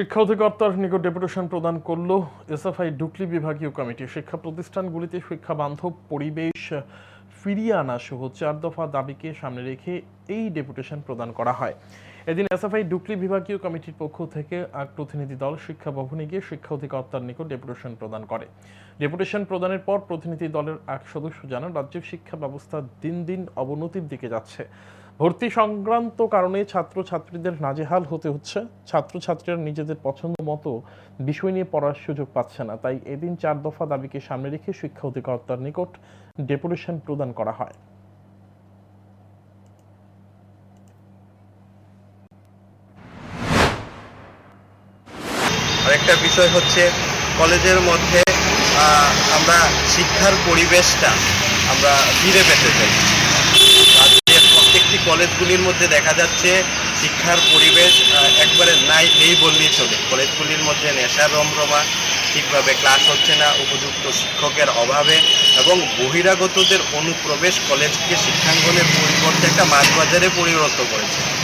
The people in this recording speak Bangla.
শিক্ষা অধিকর্তার নিকট ডেপুটেশন প্রদান করল এসএফআই ডুকলি বিভাগীয় কমিটি। শিক্ষা প্রতিষ্ঠানগুলিতে শিক্ষা বান্ধব পরিবেশ ফিরিয়ে আনা সহ চার দফা দাবিকে সামনে রেখে এই ডেপুটেশন প্রদান করা হয়। এদিন এসএফআই ডুকলি বিভাগীয় কমিটির পক্ষ থেকে এক প্রতিনিধি দল শিক্ষা ভবনে গিয়ে শিক্ষা অধিকর্তার নিকট ডেপুটেশন প্রদান করে। ডেপুটেশন প্রদানের পর প্রতিনিধি দলের এক সদস্য জানান রাজ্যের শিক্ষা ব্যবস্থা দিন দিন অবনতির দিকে যাচ্ছে। ভর্তি সংক্রান্ত কারণে ছাত্রছাত্রীদের নাজেহাল হতে হচ্ছে। ছাত্রছাত্রীরা নিজেদের পছন্দ মতো বিষয় নিয়ে পড়ার সুযোগ পাচ্ছে না। তাই এদিন চার দফা দাবিকে সামনে রেখে শিক্ষা অধিকর্তার নিকট ডেপুটেশন প্রদান করা হয়। আরেকটা বিষয় হচ্ছে, কলেজের মধ্যে আমরা শিক্ষার পরিবেশটা আমরা ফিরে পেতে চাই। কলেজগুলির মধ্যে দেখা যাচ্ছে শিক্ষার পরিবেশ একবারে নাই নেই বললেই চলে। কলেজগুলির মধ্যে নেশার রমরমা ঠিকভাবে ক্লাস হচ্ছে না, উপযুক্ত শিক্ষকের অভাবে এবং বহিরাগতদের অনুপ্রবেশ কলেজকে শিক্ষাঙ্গনের পরিবর্তে একটা মাছ বাজারে পরিণত করেছে।